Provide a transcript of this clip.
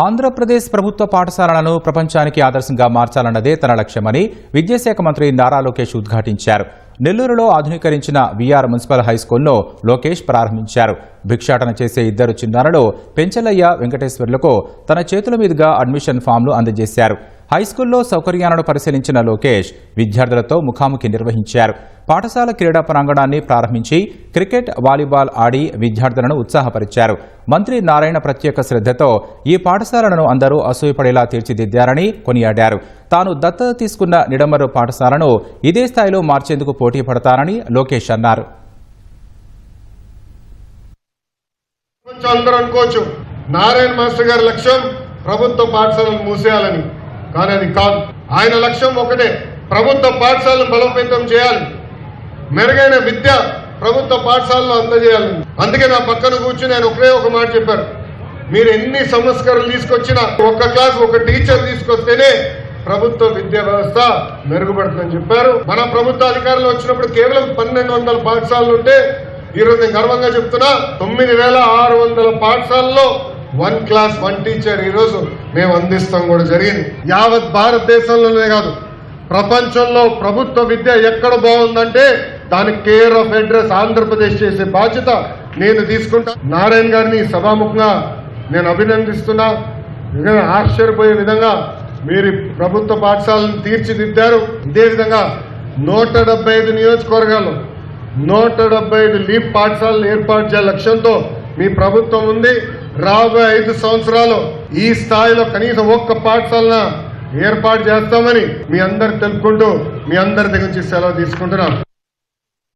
ఆంధ్రప్రదేశ్ ప్రభుత్వ పాఠశాలలను ప్రపంచానికి ఆదర్శంగా మార్చాలన్నదే తన లక్ష్యమని విద్యాశాఖ మంత్రి నారా లోకేష్ ఉద్ఘాటించారు. నెల్లూరులో ఆధునీకరించిన విఆర్ మున్సిపల్ హైస్కూల్ను లోకేష్ ప్రారంభించారు. భిక్షాటన చేసే ఇద్దరు చిన్నారులు పెంచలయ్య వెంకటేశ్వర్లకు తన చేతుల మీదుగా అడ్మిషన్ ఫామ్లు అందజేశారు. హైస్కూల్లో సౌకర్యాలను పరిశీలించిన లోకేష్ విద్యార్థులతో ముఖాముఖి నిర్వహించారు. పాఠశాల క్రీడా ప్రాంగణాన్ని ప్రారంభించి క్రికెట్ వాలీబాల్ ఆడి విద్యార్థులను ఉత్సాహపరిచారు. మంత్రి నారాయణ ప్రత్యేక శ్రద్ధతో ఈ పాఠశాలను అందరూ అసూయపడేలా తీర్చిదిద్దారని కొనియాడారు. తాను దత్తత తీసుకున్న నిడమరు పాఠశాలను ఇదే స్థాయిలో మార్చేందుకు పోటీ పడతారని లోకేష్ అన్నారు. అందరూ అనుకోవచ్చు నారాయణ మాస్టర్ గారి లక్ష్యం ప్రభుత్వ పాఠశాలను మూసేయాలని. కానీ అది కాదు. ఆయన లక్ష్యం ఒకటే ప్రభుత్వ పాఠశాలను బలోపేతం చేయాలి. మెరుగైన విద్య ప్రభుత్వ పాఠశాలలో అందజేయాలి. అందుకే నా పక్కన కూర్చుని ఆయన ఒకటే ఒక మాట చెప్పారు. మీరు ఎన్ని సంస్కరణలు తీసుకొచ్చినా ఒక్క క్లాస్ ఒక టీచర్ తీసుకొస్తేనే ప్రభుత్వ విద్యా వ్యవస్థ మెరుగుపడుతుందని చెప్పారు. మన ప్రభుత్వ అధికారులు వచ్చినప్పుడు కేవలం పన్నెండు వందల పాఠశాలలు ఉంటే ఈరోజు నేను గర్వంగా చెప్తున్నా తొమ్మిది వేల ఆరు వందల పాఠశాలలో వన్ క్లాస్ వన్ టీచర్ ఈరోజు మేము అందిస్తాం కూడా జరిగింది. యావత్ భారతదేశంలోనే కాదు ప్రపంచంలో ప్రభుత్వ విద్య ఎక్కడ బాగుందంటే దానికి కేర్ ఆఫ్ అడ్రస్ ఆంధ్రప్రదేశ్ చేసే బాధ్యత నేను తీసుకుంటా. నారాయణ గారిని సభాముఖంగా నేను అభినందిస్తున్నా. నిజంగా ఆశ్చర్యపోయే విధంగా మీరు ప్రభుత్వ పాఠశాలను తీర్చిదిద్దారు. ఇదే విధంగా నూట డెబ్బై ఐదు నియోజకవర్గాలు నూట డెబ్బై ఐదు లీప్ పాఠశాలను ఏర్పాటు చేయాల లక్ష్యంతో మీ ప్రభుత్వం ఉంది. రాబోయే ఐదు సంవత్సరాలు ఈ స్థాయిలో కనీసం ఒక్క పాఠశాలన ఏర్పాటు చేస్తామని మీ అందరు తెలుపుకుంటూ మీ అందరి దగ్గర నుంచి సెలవు తీసుకుంటున్నాం.